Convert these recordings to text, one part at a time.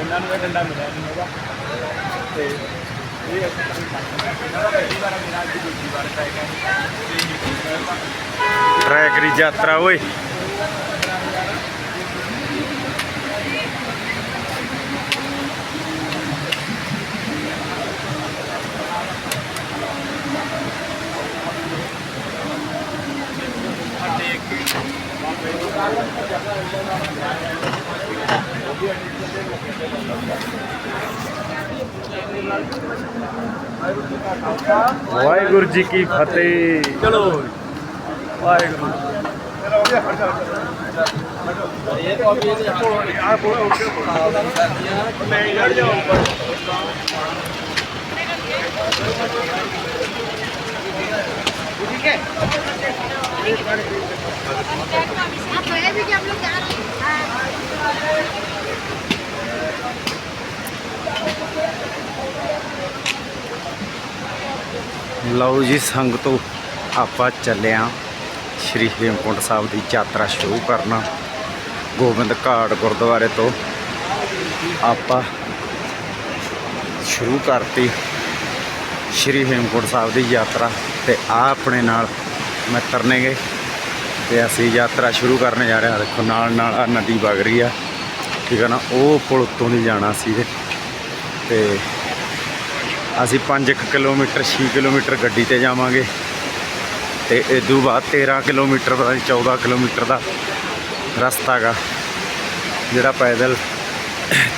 ਇਹਨਾਂ ਨੂੰ ਇਹ ਡੰਡਾ ਮਿਲਿਆ ਨਹੀਂ ਹੈਗਾ। ਤੇ ਇਹ ਅਸੀਂ ਇਹਨਾਂ ਦਾ ਪਹਿਲੀ ਵਾਰ ਮੇਰਾ ਅੱਜ ਦੂਜੀ ਵਾਰ ਟਰਾਈ ਕਰਨਾ। ਟਰੈਕ ਦੀ ਯਾਤਰਾ, ਓਏ। ਵਾਹਿਗੁਰੂ ਜੀ ਕੀ ਫਤਿਹ। ਚਲੋ। ਵਾਹਿਗੁਰੂ। ਤੇਰਾ ਮੈਂ ਗੱਲ ਜਾਉਂ ਲਓ ਜੀ ਸੰਗਤੋ ਆਪਾਂ ਚੱਲੇ ਆਂ ਸ਼੍ਰੀ ਹੇਮਕੁੰਟ ਸਾਹਿਬ ਦੀ ਯਾਤਰਾ ਸ਼ੁਰੂ ਕਰਨਾ, ਗੋਬਿੰਦ ਘਾਟ ਗੁਰਦੁਆਰੇ ਤੋਂ। ਆਪਾਂ ਸ਼ੁਰੂ ਕਰਤੀ ਸ਼੍ਰੀ ਹੇਮਕੁੰਟ ਸਾਹਿਬ ਦੀ ਯਾਤਰਾ। ਤੇ ਆ ਆਪਣੇ ਨਾਲ ਮਿੱਤਰ ਨੇਗੇ ਤੇ ਅਸੀਂ ਯਾਤਰਾ ਸ਼ੁਰੂ ਕਰਨ ਜਾ ਰਹੇ ਹਾਂ। ਦੇਖੋ, ਨਾਲ ਨਾਲ ਆ ਨਦੀ ਵਗ ਰਹੀ ਆ। ਠੀਕ ਹੈ ਨਾ? ਉਹ ਪੁਲ ਉੱਤੋਂ ਦੀ ਜਾਣਾ ਸੀ ਤੇ ਤੇ ਅਸੀਂ 5 ਕਿਲੋਮੀਟਰ 6 ਕਿਲੋਮੀਟਰ ਗੱਡੀ ਤੇ ਜਾਵਾਂਗੇ। ਤੇ ਤੋਂ ਬਾਅਦ 13 ਕਿਲੋਮੀਟਰ ਪਤਾ ਨਹੀਂ 14 ਕਿਲੋਮੀਟਰ ਦਾ ਰਸਤਾ ਗਾ, ਜਿਹੜਾ ਪੈਦਲ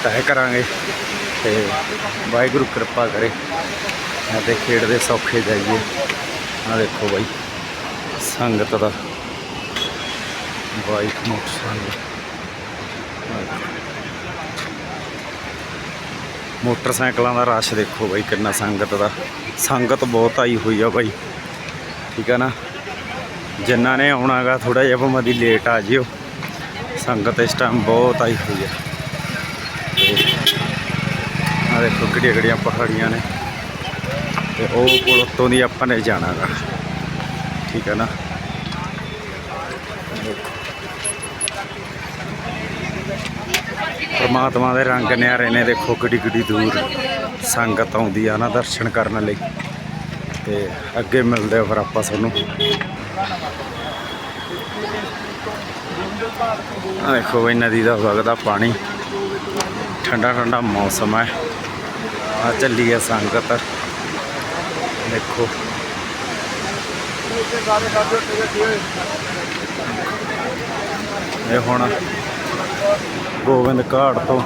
ਤੈਅ ਕਰਾਂਗੇ। ਤੇ ਵਾਹਿਗੁਰੂ ਕਿਰਪਾ ਕਰੇ ਅਤੇ ਖੇਡਦੇ ਸੌਖੇ ਜਾਈਏ। ਆ ਦੇਖੋ ਬਾਈ, ਸੰਗਤ ਦਾ ਬਾਈਕ, ਮੋਟਰਸਾਈਕਲ। ਮੋਟਰਸਾਈਕਲਾਂ ਦਾ ਰਸ਼ ਦੇਖੋ ਬਾਈ, ਕਿੰਨਾ ਸੰਗਤ ਦਾ। ਸੰਗਤ ਬਹੁਤ ਆਈ ਹੋਈ ਆ ਬਾਈ। ਠੀਕ ਆ ਨਾ? ਜਿਨ੍ਹਾਂ ਨੇ ਆਉਣਾਗਾ ਥੋੜਾ ਜਿਹਾ ਭਾਵੇਂ ਦੀ ਲੇਟ ਆ ਜਿਓ। ਸੰਗਤ ਇਸ ਟਾਈਮ ਬਹੁਤ ਆਈ ਹੋਈ ਆ। ਆ ਦੇਖੋ ਕਿਹੜੀਆਂ ਕਿਹੜੀਆਂ ਪਹਾੜੀਆਂ ਨੇ। ਤੇ ਉਹ ਪੁਲ ਉੱਤੋਂ ਦੀ ਆਪਾਂ ਨੇ ਜਾਣਾਗਾ ਠੀਕ ਹੈ ਨਾ? ਪਰਮਾਤਮਾ ਦੇ ਰੰਗ ਨਿਆਰੇ ਨੇ ਦੇਖੋ ਕਿੱਡੀ ਕਿੱਡੀ ਦੂਰ ਸੰਗਤ ਆਉਂਦੀ ਆ ਨਾ ਦਰਸ਼ਨ ਕਰਨ ਲਈ। ਤੇ ਅੱਗੇ ਮਿਲਦੇ ਆ ਫਿਰ ਆਪਾਂ ਤੁਹਾਨੂੰ। ਆ ਦੇਖੋ ਬਈ ਨਦੀ ਦਾ ਵਗਦਾ ਪਾਣੀ। ਠੰਡਾ ਠੰਡਾ ਮੌਸਮ ਹੈ। ਆ ਚੱਲੀ ਹੈ ਸੰਗਤ। ਦੇਖੋ। ਇਹ ਹੁਣ ਗੋਬਿੰਦ ਘਾਟ ਤੋਂ।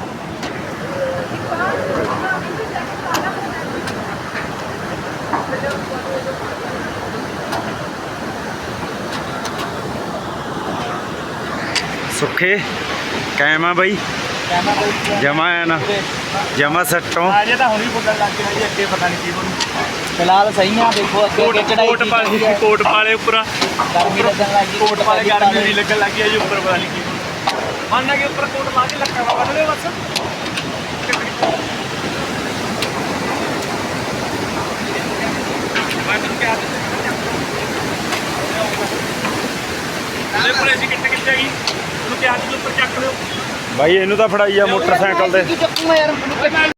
ਸੁੱਖੇ ਕਾਇਮ ਆ ਬਈ? ਜਮਾ ਹੈ ਨਾ ਜਮਾ ਸੱਟੋਂ। ਅਜੇ ਤਾਂ ਹੁਣੀ ਬੁੱਲਣ ਲੱਗ ਗਿਆ ਜੀ ਅੱਗੇ ਪਤਾ ਨਹੀਂ ਕੀ ਬਣੂ। ਫਿਲਹਾਲ ਸਹੀ ਆ ਦੇਖੋ ਅੱਗੇ ਕੋਟ ਅੱਗੇ ਚੜਾਈ ਕੋਟ ਪਾਲੇ ਕੋਟ ਪਾਲੇ ਉੱਪਰ। ਗਰਮੀ ਲੱਗਣ ਲੱਗੀ ਕੋਟ ਪਾਲੇ ਗਰਮੀ ਨਹੀਂ ਲੱਗਣ ਲੱਗੀ ਹੈ ਜੀ ਉੱਪਰ ਪਤਾ ਨਹੀਂ ਕੀ। ਮੰਨਾ ਕਿ ਉੱਪਰ ਕੋਟ ਪਾ ਕੇ ਲੱਗਾ ਵਾ ਬਦਲੇ ਬਸ। ਲੈ ਪੁਰੇ ਸੀ ਕਿੱਥੇ ਕਿੱਥੇ ਗਈ ਉਹਨੂੰ ਕਿਹਾ ਸੀ ਉੱਪਰ ਚੱਕ ਲਿਓ। ਬਾਈ ਇਹਨੂੰ ਤਾਂ ਫੜਾਈ ਆ ਮੋਟਰਸਾਈਕਲ ਦੇ ਯਾਰ